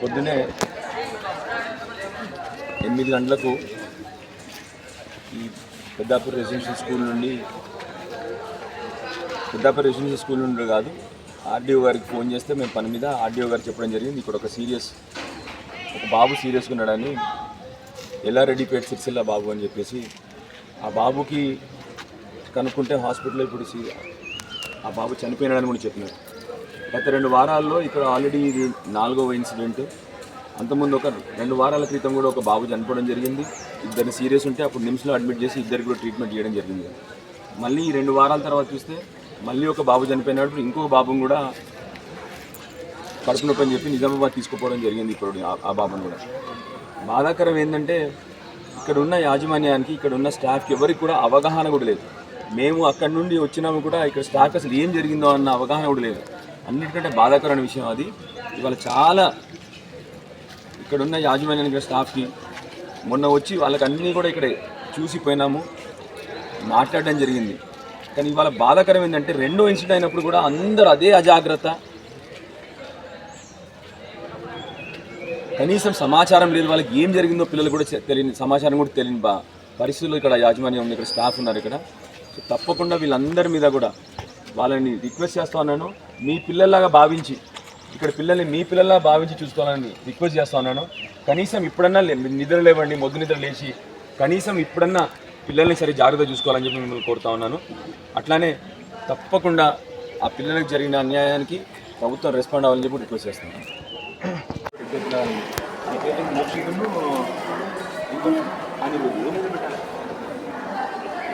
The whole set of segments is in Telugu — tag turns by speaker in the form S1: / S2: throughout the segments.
S1: పొద్దునే ఎనిమిది గంటలకు ఈ పెద్దాపూర్ రెసిడెన్షియల్ స్కూల్ నుండి పెద్దాపూర్ రెసిడెన్షియల్ స్కూల్ నుండి కాదు ఆర్డీఓ గారికి ఫోన్ చేస్తే మేము పని మీద ఆర్డీఓ గారు చెప్పడం జరిగింది. ఇక్కడ ఒక సీరియస్ ఒక బాబు సీరియస్గా ఉన్నాడని ఎల్లారెడ్డిపేట సిరిసిల్ల బాబు అని చెప్పేసి ఆ బాబుకి కనుక్కుంటే హాస్పిటల్లో ఇప్పుడు ఆ బాబు చనిపోయినాడని కూడా చెప్పినారు. గత రెండు వారాల్లో ఇక్కడ ఆల్రెడీ ఇది నాలుగవ ఇన్సిడెంట్ అంతకుముందు ఒక రెండు వారాల క్రితం కూడా ఒక బాబు చనిపోవడం జరిగింది. ఇద్దరు సీరియస్ ఉంటే అప్పుడు నిమ్స్లో అడ్మిట్ చేసి ఇద్దరికి కూడా ట్రీట్మెంట్ చేయడం జరిగింది. మళ్ళీ ఈ రెండు వారాల తర్వాత చూస్తే మళ్ళీ ఒక బాబు చనిపోయినప్పుడు ఇంకో బాబుని కూడా కడుపు నొప్పి అని చెప్పి నిజామాబాద్ తీసుకుపోవడం జరిగింది ఇప్పుడు ఆ- బాబును బాబుని కూడా. బాధాకరం ఏంటంటే ఇక్కడ ఉన్న యాజమాన్యానికి ఇక్కడ ఉన్న స్టాఫ్కి ఎవరికి కూడా అవగాహన కూడా లేదు. మేము అక్కడి నుండి వచ్చినాము కూడా ఇక్కడ స్టాఫ్ అసలు ఏం జరిగిందో అన్న అవగాహన కూడా లేదు. అన్నిటికంటే బాధాకరమైన విషయం అది. ఇవాళ చాలా ఇక్కడ ఉన్న యాజమాన్యానికి స్టాఫ్కి మొన్న వచ్చి వాళ్ళకి అన్నీ కూడా ఇక్కడే చూసిపోయినాము మాట్లాడడం జరిగింది. కానీ ఇవాళ బాధాకరం ఏంటంటే రెండో ఇన్సిడెంట్ అయినప్పుడు కూడా అందరూ అదే అజాగ్రత్త. కనీసం సమాచారం లేదు వాళ్ళకి ఏం జరిగిందో పిల్లలు కూడా తెలియని సమాచారం కూడా తెలియని బా పరిస్థితుల్లో ఇక్కడ యాజమాన్యం ఉంది ఇక్కడ స్టాఫ్ ఉన్నారు ఇక్కడ. సో తప్పకుండా వీళ్ళందరి మీద కూడా వాళ్ళని రిక్వెస్ట్ చేస్తా ఉన్నాను. మీ పిల్లల్లాగా భావించి ఇక్కడ పిల్లల్ని మీ పిల్లల్లా భావించి చూసుకోవాలని రిక్వెస్ట్ చేస్తా ఉన్నాను. కనీసం ఇప్పుడన్నా లే- నిద్ర లేవండి మొద్దు నిద్ర లేచి కనీసం ఇప్పుడన్నా పిల్లల్ని సరి జాగ్రత్త చూసుకోవాలని చెప్పి మిమ్మల్ని కోరుతా ఉన్నాను. అట్లానే తప్పకుండా ఆ పిల్లలకు జరిగిన అన్యాయానికి ప్రభుత్వం రెస్పాండ్ అవ్వాలని చెప్పి రిక్వెస్ట్ చేస్తున్నాను.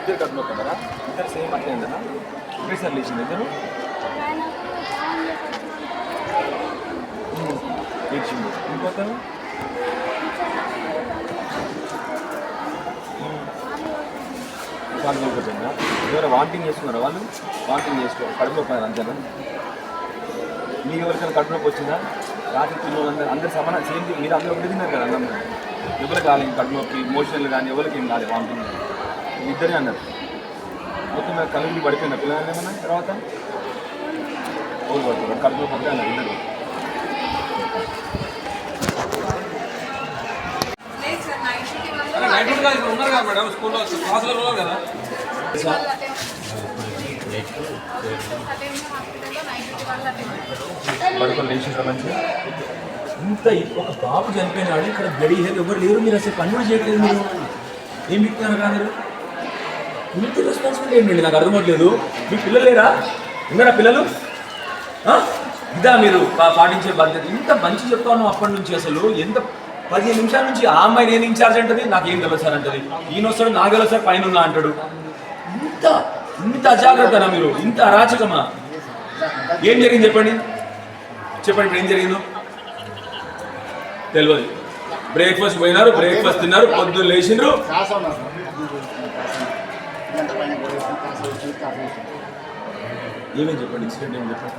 S1: ఇద్దరు ఇద్దరు సేమ్ అట్లే ఒకేసారి లేచింది ఇద్దరు? లేచింది ఇంకొకరు కాలు నొప్పుతుందా ఎవరు వాంటింగ్ చేస్తున్నారా వాళ్ళు? వాంటింగ్ చేసుకో కడుపు నొప్పి అంతేనా? మీకు ఎవరికైనా కడుపు నొప్పి వచ్చిందా? రాత్రి పిల్లలు అందరూ అందరు సమాన సేమ్ మీరు అందరూ ఒకటి తిన్నారు కదా అన్నం. ఎవరు కాలేదు కడుపునొప్పి మోషన్లు కానీ ఎవరికి ఏం కాలేదు వాంటింగ్ ఇద్దరే అన్నారు. మొత్తం మీద కళ్ళు పడిపోయిన పిల్లలు ఏమన్నా తర్వాత? ఓరు పడుతున్నారు ఇద్దరు
S2: ఉన్నారు కదా మేడం స్కూల్లో క్లాసులో ఉన్నారు కదా.
S1: పడుకొని మంచిగా ఇంత ఒక బాబు చనిపోయినాడు ఇక్కడ గడి ఎవరు లేరు మీరు అసలు పని కూడా చేయట్లేదు మీరు ఏం బిక్తున్నారు కాదు ఇంత రెస్పాన్సిబిలిటీ ఏంటండి నాకు అర్థమవట్లేదు మీ పిల్లలు లేరా ఉన్నారా పిల్లలు ఇదా మీరు పాటించే బాధ్యత. ఇంత మంచి చెప్తాను అప్పటి నుంచి అసలు? ఎంత పదిహేను నిమిషాల నుంచి ఆ అమ్మాయి నేను ఇన్ఛార్జ్ అంటది? నాకేం తెలియదు సార్ అంటది. ఈయన వస్తాడు నాకు తెలియదు సార్ పైన ఉన్నా అంటాడు. ఇంత ఇంత అజాగ్రత్తనా మీరు? ఇంత అరాచకమా? ఏం జరిగింది చెప్పండి. చెప్పండి ఇప్పుడు ఏం జరిగిందో? తెలియదు బ్రేక్ఫాస్ట్ పోయినారు బ్రేక్ఫాస్ట్ తిన్నారు పొద్దున్న లేచిండ్రు. ఏమేం చెప్పండి? ఇన్సిడెంట్ ఏం చెప్పండి?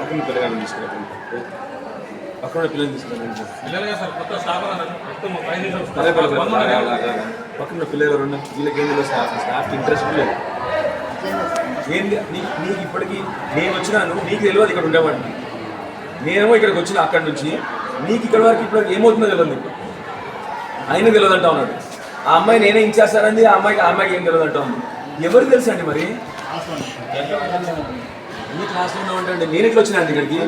S1: పక్కన పిల్లగాలను తీసుకురండి పక్కన పిల్లల్ని తీసుకురండి అదే పిల్లలు పక్కన పిల్లలు. ఎవరు ఉన్నారు? వీళ్ళకి ఏం స్టాఫ్ స్టాఫ్ ఇంట్రెస్ట్ లేదు. ఏంది? నీ- నీకు ఇప్పటికీ నేను వచ్చినాను. నీకు తెలియదు ఇక్కడ ఉండేవాడిని. నేనేమో ఇక్కడికి వచ్చిన అక్కడి నుంచి. నీకు ఇక్కడ వరకు ఇప్పుడు ఏమవుతుందో తెలియదు నీకు. ఆయన తెలియదు అంటా ఉన్నాడు. ఆ అమ్మాయి నేనే ఇచ్చేస్తానండి ఆ అమ్మాయికి ఆ అమ్మాయికి ఏం తెలియదు అంటా ఉంది. ఎవరు తెలుసు అండి మరి? మీ క్లాస్లో ఉంటాండి నేను ఇట్లా అండి ఇక్కడికి?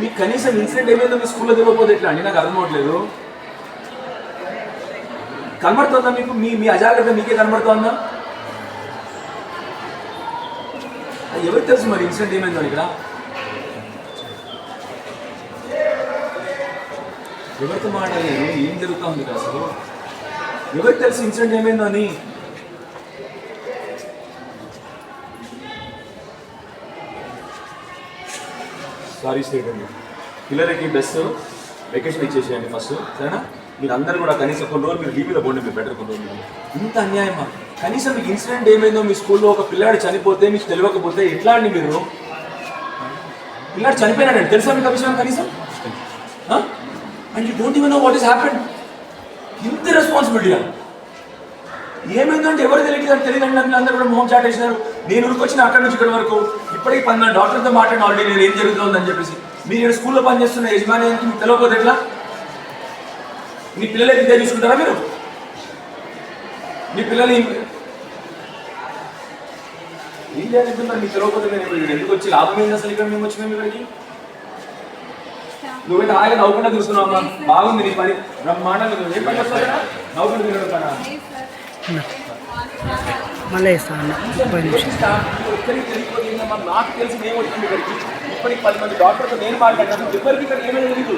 S1: మీకు కనీసం ఇన్సిడెంట్ ఏమైందో మీ స్కూల్లో తెలియకపోతే ఎట్లా అండి? నాకు అర్థం అవ్వట్లేదు. కనబడుతుందా మీకు? మీ మీ అజాగ్రత్త మీకే కనబడుతుందా? అది ఎవరికి తెలుసు మరి? ఇన్సిడెంట్ ఏమైందో ఇక్కడ? ఎవరితో మాట్లాడలేదు ఏం జరుగుతా ఉంది అసలు ఎవరికి తెలుసు ఇన్సిడెంట్ ఏమైందో అని. సారీ స్టేట్ అండి పిల్లలకి బెస్ట్ వెకేషన్ ఇచ్చేసేయండి ఫస్ట్ సరేనా? మీరు అందరూ కూడా కనీసం కొన్ని రోజులు మీరు లీవ్లో పోండి మీరు బెటర్ కొన్ని రోజులు. ఇంత అన్యాయమా కనీసం మీకు ఇన్సిడెంట్ ఏమైందో మీ స్కూల్లో ఒక పిల్లాడు చనిపోతే మీకు తెలియకపోతే ఎట్లా అండి మీరు? పిల్లాడు చనిపోయినాడండి. తెలుసా మీకు ఆ విషయం కనీసం? And you don't even know what is happen ఇంత రెస్పాన్సిబిలిటీగా ఏమైందంటే ఎవరు తెలియదు అని తెలియదండి నాకు అందరూ కూడా మొహం చాటేసినారు నేను ఉరికొచ్చిన అక్కడి నుంచి ఇక్కడ వరకు ఇప్పటికి పన్నెండు డాక్టర్తో మాట్లాడిన ఆల్రెడీ నేను ఏం జరుగుతుందని చెప్పేసి. మీరు ఇక్కడ స్కూల్లో పనిచేస్తున్న యజమానికి మీకు తెలియకపోతే ఎట్లా? మీ పిల్లలే ఇదే చూసుకుంటారా మీరు? మీ పిల్లలు ఏం ఏం మీకు తెలియకపోతే నేను ఎందుకు వచ్చి లాభం ఏంది అసలు ఇక్కడ మేము వచ్చి మేము ఇక్కడికి? నువ్వైతే ఆయన నవ్వుకుండా చూస్తున్నావు బాగుంది నీ పని. బ్రహ్మాండంగా నువ్వు
S3: మళ్ళీ
S1: నాకు తెలిసి నేను వచ్చింది ఇక్కడికి. ఇప్పటికి పది మంది డాక్టర్తో నేను మాట్లాడాను. ఎవరికి ఇక్కడ ఏమైనా తెలియదు.